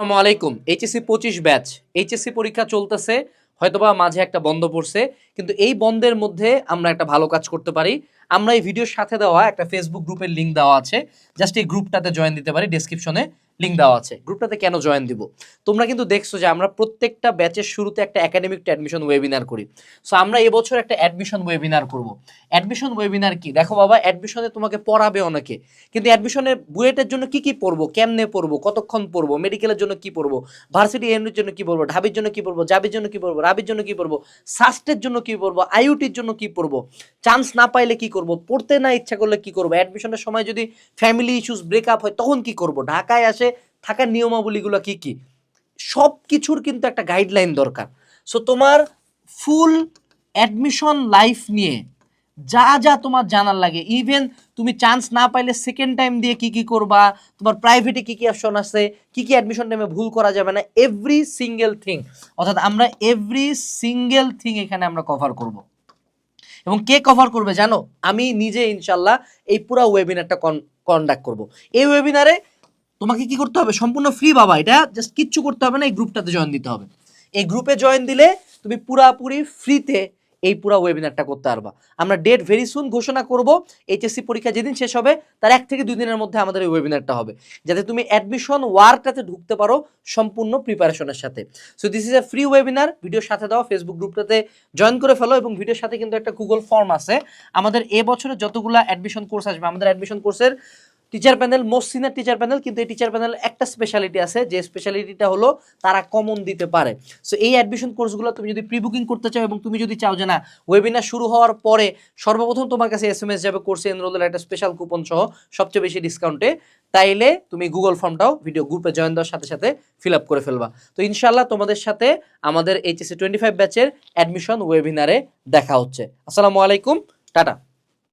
আসসালামু আলাইকুম। এইচএসসি পঁচিশ ব্যাচ এইচএসসি পরীক্ষা চলতেছে, হয়তোবা মাঝে একটা বন্ধ পড়ছে, কিন্তু এই বন্ধের মধ্যে আমরা একটা ভালো কাজ করতে পারি। আমরা এই ভিডিওর সাথে দেওয়া একটা ফেসবুক গ্রুপের লিঙ্ক দেওয়া আছে। জাস্ট এই গ্রুপটাতে জয়েন দিতে পারি ডেসক্রিপশনে লিঙ্ক দেওয়া আছে। গ্রুপটাতে কেন জয়েন দিব? তোমরা কিন্তু দেখছ যে আমরা প্রত্যেকটা ব্যাচের শুরুতে একটা একাডেমিক অ্যাডমিশন ওয়েবিনার করি। সো আমরা এবছর একটা অ্যাডমিশন ওয়েবিনার করব। অ্যাডমিশন ওয়েবিনার কি? দেখো বাবা অ্যাডমিশনে তোমাকে পড়াবে অনেকে। কিন্তু অ্যাডমিশনের বুয়েটের জন্য কি কি পড়ব? কেমনে পড়ব? কতক্ষণ পড়ব? মেডিকেলের জন্য কি পড়ব? ভার্সিটি এমনির জন্য কি পড়ব? ঢাবির জন্য কি পড়ব? জাবির জন্য কি পড়ব? রাবির জন্য কি পড়ব? সাস্টের জন্য কি পড়ব? আইউটির জন্য কি পড়ব? চান্স না পাইলে কি করব? পড়তে না ইচ্ছা করলে কি করব? অ্যাডমিশনের সময় যদি ফ্যামিলি ইস্যুস ব্রেকআপ হয়, তখন কি করব? ঢাকায় আসে থাকার নিয়মাবলীগুলো কি কি? সব কিছুর কিন্তু একটা গাইডলাইন দরকার। সো তোমার ফুল অ্যাডমিশন লাইফ নিয়ে যা যা তোমার জানার লাগে ইভেন তুমি চান্স না পাইলে সেকেন্ড টাইম দিয়ে কি কি করবা, তোমার প্রাইভেটে কি কি অপশন আছে, কি কি অ্যাডমিশন টাইমে ভুল করা যাবে না এভরি সিঙ্গেল থিং অর্থাৎ আমরা এভরি সিঙ্গেল থিং এখানে আমরা কভার করব। এবং কে কভার করবে জানো? আমি নিজে ইনশাল্লাহ এই পুরো ওয়েবিনারটা কন কন্ডাক্ট করব। এই ওয়েবিনারে তোমাকে কি করতে হবে? সম্পূর্ণ ফ্রি বাবা, এটা জাস্ট কিচ্ছু করতে হবে না, এই গ্রুপটাতে জয়েন দিতে হবে। এই গ্রুপে জয়েন দিলে তুমি পুরাপুরি ফ্রিতে এই পুরো ওয়েবিনারটা করতে পারবা। আমরা ডেট ভেরি সুন ঘোষণা করব এইচএসসি পরীক্ষা যেদিন শেষ হবে, তার এক থেকে দুই দিনের মধ্যে আমাদের এই ওয়েবিনারটা হবে। যাতে তুমি অ্যাডমিশন ওয়ার্কটাতে ঢুকতে পারো সম্পূর্ণ প্রিপারেশনের সাথে। So this is a free webinar ভিডিওর সাথে দাও ফেসবুক গ্রুপটাতে জয়েন করে ফেলো এবং ভিডিওর সাথে কিন্তু একটা গুগল ফর্ম আছে। আমাদের এ বছরে যতগুলো অ্যাডমিশন কোর্স আসবে, আমাদের অ্যাডমিশন কোর্সের teacher panel most senior teacher panel কিন্তু এই টিচার প্যানেল একটা স্পেশালিটি আছে, যে স্পেশালিটিটা হলো তারা কমন দিতে পারে। সো এই অ্যাডমিশন কোর্সগুলো তুমি যদি প্রি বুকিং করতে চাও এবং তুমি যদি চাও যে না ওয়েবিনার শুরু হওয়ার পরে সর্বপ্রথম তোমার কাছে এস এম এস যাবে কোর্সে এনরোলের একটা স্পেশাল কুপন সহ সবচেয়ে বেশি ডিসকাউন্টে তাইলে তুমি গুগল ফর্মটাও ভিডিও গ্রুপে জয়েন দেওয়ার সাথে সাথে ফিল আপ করে ফেলবা। তো ইনশাল্লাহ তোমাদের সাথে আমাদের এইচএসসি টোয়েন্টি ফাইভ ব্যাচের অ্যাডমিশন ওয়েবিনারে দেখা হচ্ছে। আসসালামু আলাইকুম, টাটা।